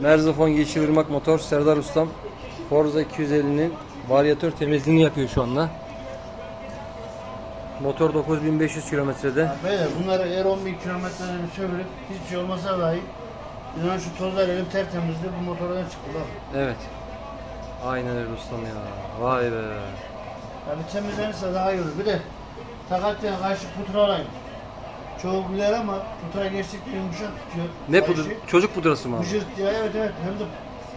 Merzifon Yeşilırmak motor Serdar Ustam Forza 250'nin varyatör temizliğini yapıyor şu anda. Motor 9500 kilometrede. Beyler bunları eğer 10 bin kilometrelerini sömürüp hiçbir şey olmasa dahi İnan şu tozlar elim tertemizdi bu motordan çıktı bak. Evet. Aynen öyle ustam ya. Vay be. Ya bir temizlenirse daha iyi olur. Bir de takatken karşı putra alayım. Çoğu bilir ama putra geçtikçe yumuşak tutuyor. Ne Kayışı. pudra? Çocuk pudrası mı abi? Hışırt ya evet evet hem de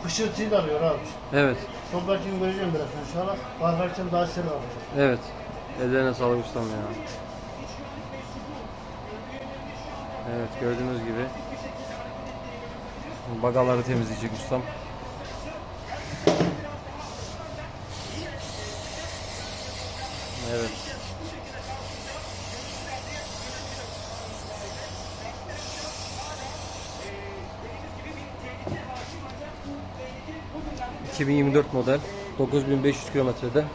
hışırtıyı da alıyor abi. Evet. Toplarken göreceğim biraz inşallah. Bakarken daha seri alacak. Evet. Ellerine sağlık ustam ya. Evet gördüğünüz gibi bagaları temizleyecek ustam. Evet. ...2024 model... ...9500 kilometrede...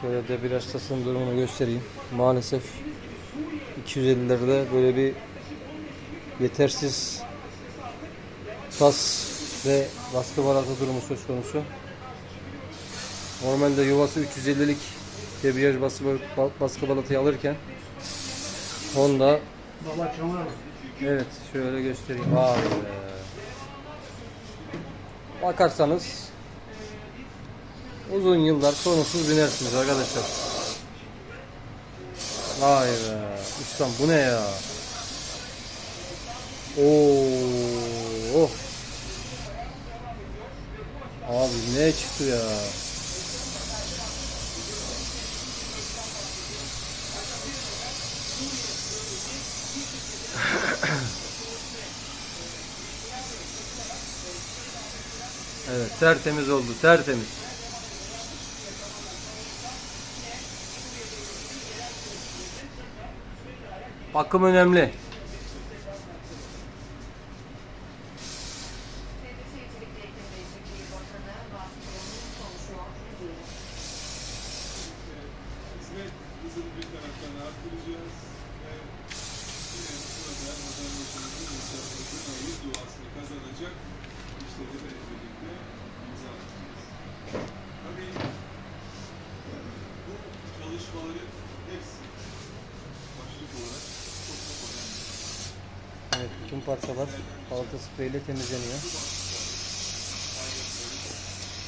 Şöyle de biraz tasarım durumunu göstereyim. Maalesef 250'lerde böyle bir yetersiz tas ve baskı baratı durumu söz konusu. Normalde yuvası 350'lik debriyaj baskı, baskı balatayı alırken Honda evet şöyle göstereyim. Vay be. Bakarsanız uzun yıllar sorunsuz binersiniz arkadaşlar. Vay be. Ustam bu ne ya? Oo. Abi ne çıktı ya? Evet tertemiz oldu tertemiz. Bakım önemli. Hizmet bir taraftan arttıracağız ve kazanacak işleri bu çalışmaların hepsi başlık olarak çok çok önemli. Evet bütün parçalar balta spreyle temizleniyor.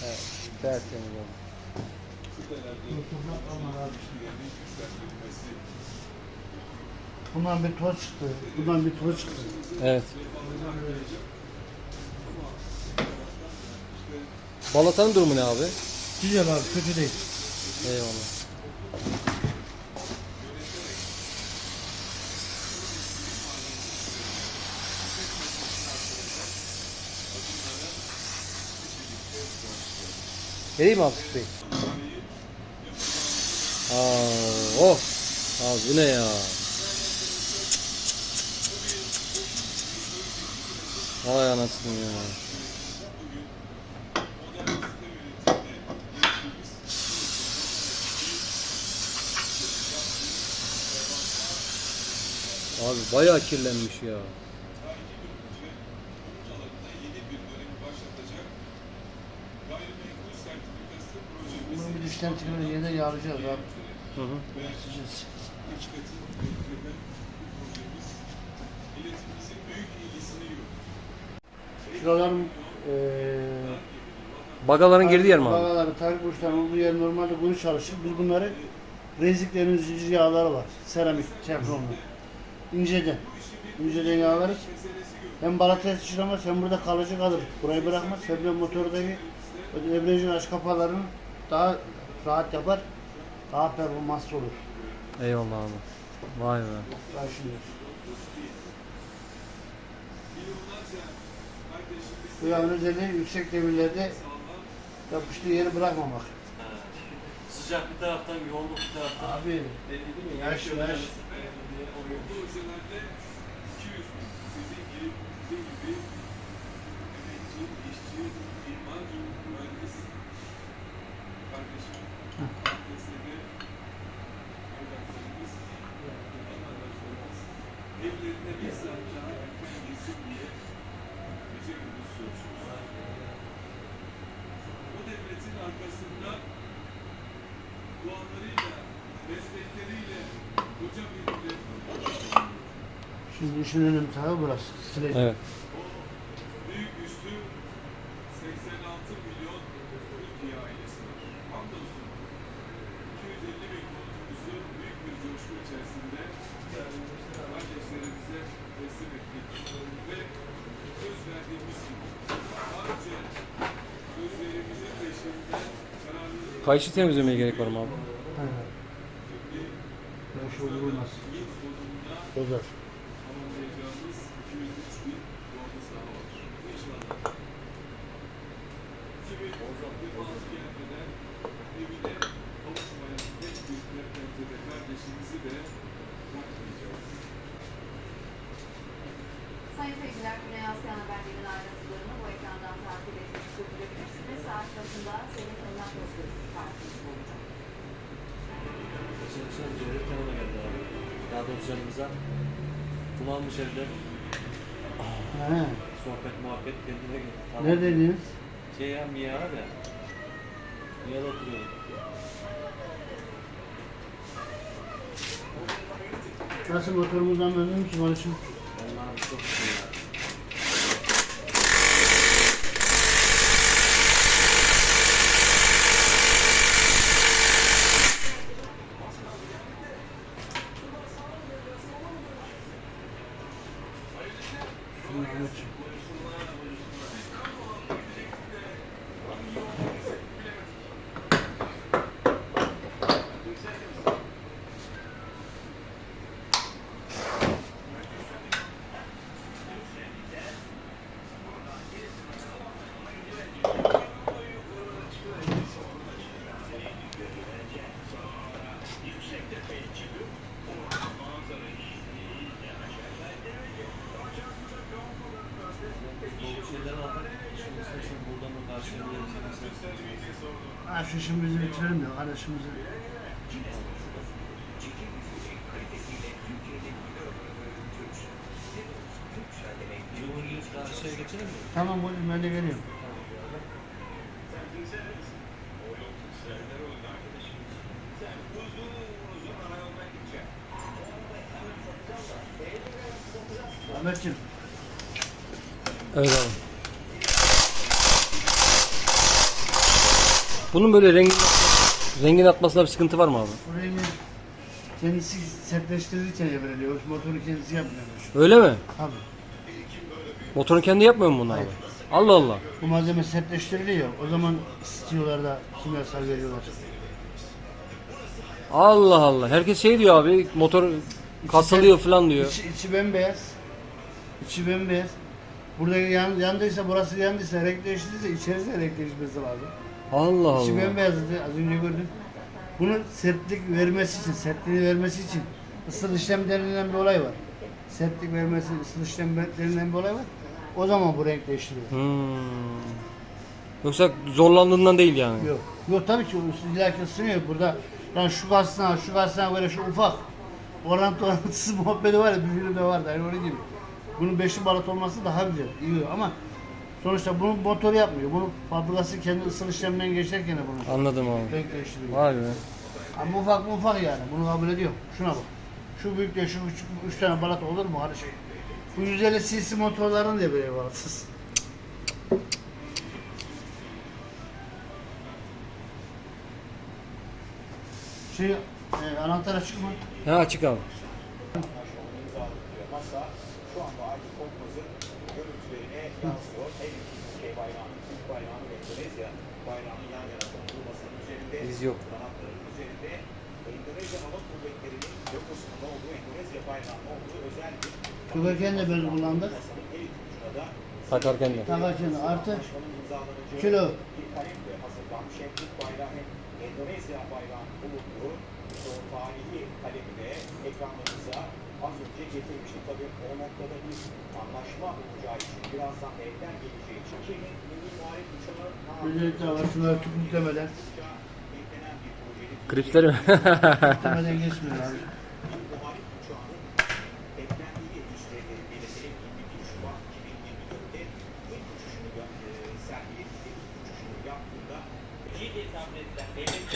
Evet tertemiz oldu. Sitelerde ilişkilerinin güçlendirilmesi Bundan bir toz çıktı. Bundan bir toz çıktı. Evet. Balatanın durumu ne abi? Güzel abi kötü değil. Eyvallah. Vereyim mi abi spreyi? Aa, oh. Abi bu ne ya? Vay anasını ya. Abi bayağı kirlenmiş ya. Bunu bir dişten çıkınca yeniden yağlayacağız abi. Hı hı. Sıcağız. Şuraların eee Bagaların girdiği yer mi abi? Bagaları, tarik burçların olduğu yer normalde bunu çalışır. Biz bunları reziklerin zincir yağları var. Seramik, teflonlu. İnceden. İnceden yağlarız. Hem balataya sıçramaz hem burada kalıcı kalır. Burayı bırakmaz. Hem de motordaki debriyajın aç kapalarını daha rahat yapar. Daha performanslı olur. Eyvallah abi. Vay be. Bu yağın özelliği yüksek devirlerde yapıştığı yeri bırakmamak. Sıcak bir taraftan, yoğunluk bir taraftan. Abi Belli değil mi? yaş yaş. Bu projelerde 200 bin sizin gibi, Şimdi işin önemli tarafı burası. Sürekli. Evet. Büyük güçlü 86 milyon Türkiye ailesi var. Hamdolsun 250 bin konutumuzu büyük bir coşku içerisinde kardeşlerimize teslim ettik. Ve söz verdiğimiz gibi daha önce sözlerimizin peşinden kararlılıkla Kayışı temizlemeye gerek var mı abi? Pozdrav. Yanımıza. Kullanmış evde. He. Sohbet muhabbet kendine geldi. Tamam. Neredeydiniz? Şey ya Mia var ya. Mia'da oturuyorduk. Nasıl motorumuzdan memnun musun Barış'ım? Vallahi abi çok güzel ya. Ha şu işimizi bitirelim de kardeşimizi. Tamam buyurun ben de geliyorum. Ahmetciğim. Evet abi. Bunun böyle rengin, rengin atmasında bir sıkıntı var mı abi? Bu rengi kendisi sertleştirirken veriliyor. Motoru kendisi yapmıyormuş. Öyle mi? Tabii. Motorun kendi yapmıyor mu bunu abi? Hayır. Allah Allah. Bu malzeme sertleştiriliyor. O zaman istiyorlar da kimyasal veriyorlar. Allah Allah. Herkes şey diyor abi motor kasılıyor falan diyor. İçi, içi bembeyaz. İçi bembeyaz. Burada yan, yandıysa burası yandıysa renk değiştirdiyse içerisi de renk değişmesi lazım. Allah İçi Allah. bembeyazdı az önce gördüm. Bunun sertlik vermesi için, sertliğini vermesi için ısıl işlem denilen bir olay var. Sertlik vermesi, ısıl işlem denilen bir olay var. O zaman bu renk değiştiriyor. Hmm. Yoksa zorlandığından değil yani. Yok. Yok tabii ki illaki ısınıyor. Burada lan şu gazına, şu gazına böyle şu ufak orantı orantısız muhabbeti var ya bir filmde vardı. Yani öyle değil. Bunun beşli balat olması daha güzel, iyi ama sonuçta bunun motoru yapmıyor. Bunun fabrikası kendi ısıl işlemden geçerken de bunu Anladım abi. renk değiştiriyor. Vay be. Ama ufak mı ufak yani. Bunu kabul ediyorum. Şuna bak. Şu büyükle şu küçük üç tane balat olur mu kardeşim? Bu 150 cc motorların da böyle balatsız. Şey, e, anahtar açık mı? Ha açık abi. Biz yok. Endonezya Hava Kuvvetleri'nin logosunun olduğu, Endonezya bayrağının olduğu özel bir Tüberken de böyle kullandık. Takarken de. Takarken artı başkanın imzalanacağı kilo. bir kalemle hazırlanmış. Hem Türk bayrağı hem Endonezya bayrağının bulunduğu o tarihi kalemi de ekranlarınıza az önce getirmiştik. Tabii o noktada bir anlaşma olacağı için birazdan da evden geleceği için milli muharip uçağı Özellikle var. Şunları tüpüklemeden. Klipsleri mi? Kameraya geçmiyor abi.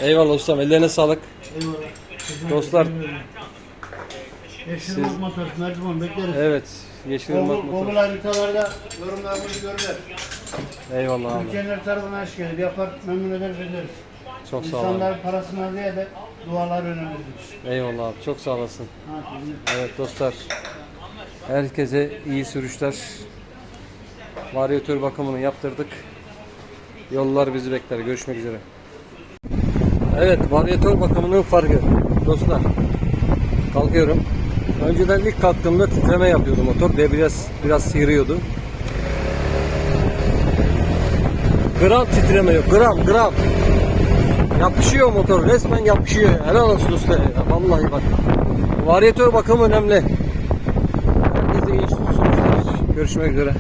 Eyvallah ustam ellerine sağlık. Eyvallah. Dostlar. Yeşil Siz... Irmak Törtün her zaman bekleriz. Evet. Yeşil Irmak Motor. Google haritalarda yorumlarımızı görürler. Eyvallah abi. Türkiye'nin her tarafına hoş gelip yapar memnun ederiz ederiz. Çok sağ ol abi. İnsanlar parasına diye de dualar önemlidir. Eyvallah abi. Çok sağ olasın. Ha, bizim- Evet dostlar. Herkese iyi sürüşler. Varyatör bakımını yaptırdık. Yollar bizi bekler. Görüşmek üzere. Evet, varyatör bakımının farkı. Dostlar. Kalkıyorum. Önceden ilk kalktığımda titreme yapıyordu motor. Debriyaj biraz sıyırıyordu. Gram titreme yok. Gram, gram. Yapışıyor motor. Resmen yapışıyor. Helal olsun usta. ya. Vallahi bak. Varyatör bakımı önemli. Herkese iyi. Görüşmek üzere.